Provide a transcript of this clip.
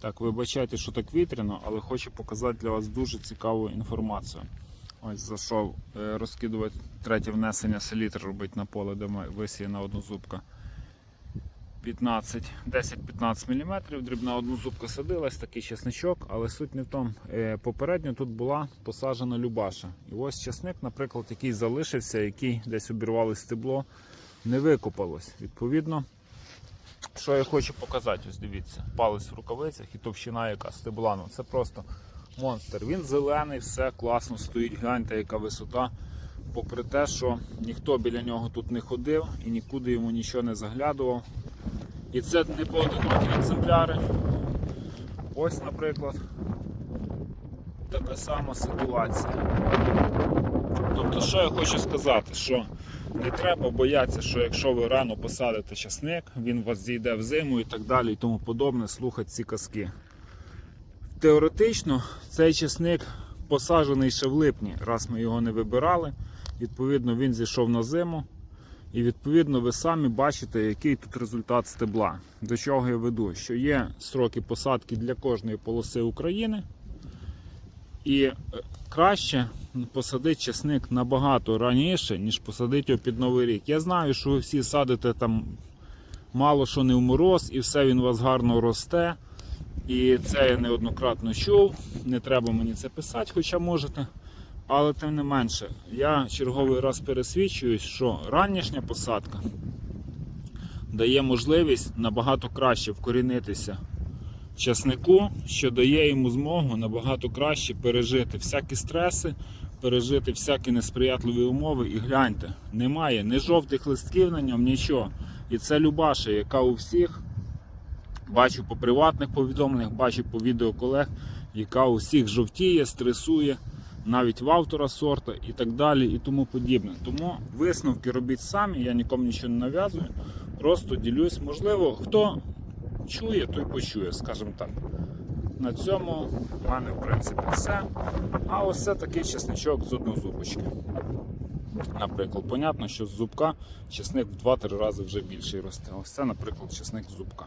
Так, вибачайте, що так вітряно, але хочу показати для вас дуже цікаву інформацію. Ось зайшов е, розкидувати третє внесення селітр робить на поле, де висіяна однозубка. 15, 10-15 мм, дрібна однозубка садилась, такий чесничок, але суть не в тому. Е, Попередньо тут була посаджена Любаша. І ось чесник, наприклад, який залишився, який десь обірвалось стебло, не викопалось. Відповідно, що я хочу показати, ось дивіться, палець в рукавицях і товщина яка стебла. Ну це просто монстр. Він зелений, все класно стоїть. Гляньте, яка висота. Попри те, що ніхто біля нього тут не ходив і нікуди йому нічого не заглядував. І це не поодинокі екземпляри. Ось, наприклад, така сама ситуація. Тобто, що я хочу сказати, що не треба боятися, що якщо ви рано посадите часник, він вас зійде в зиму і так далі і тому подобне, слухати ці казки. Теоретично цей часник посаджений ще в липні, раз ми його не вибирали. Відповідно, він зійшов на зиму. І відповідно ви самі бачите, який тут результат стебла. До чого я веду? Що є строки посадки для кожної полоси України. І е, краще посадити часник набагато раніше, ніж посадити його під Новий рік. Я знаю, що ви всі садите там мало що не в мороз, і все він у вас гарно росте. І це я неоднократно чув. Не треба мені це писати, хоча можете. Але тим не менше, я черговий раз пересвідчуюсь, що ранішня посадка дає можливість набагато краще вкорінитися часнику, що дає йому змогу набагато краще пережити всякі стреси, пережити всякі несприятливі умови. І гляньте, немає ні жовтих листків на ньому, нічого. І це Любаша, яка у всіх бачу по приватних повідомленнях, бачу по відео колег, яка у всіх жовтіє, стресує, навіть в автора сорта і так далі, і тому подібне. Тому висновки робіть самі, я нікому нічого не нав'язую, просто ділюсь. Можливо, хто чує, той почує, скажімо так. На цьому в мене в принципі все. А ось це такий чесничок з однозубочки. Наприклад, понятно, що з зубка чесник в 2-3 рази вже більший росте. Ось це, наприклад, чесник з зубка.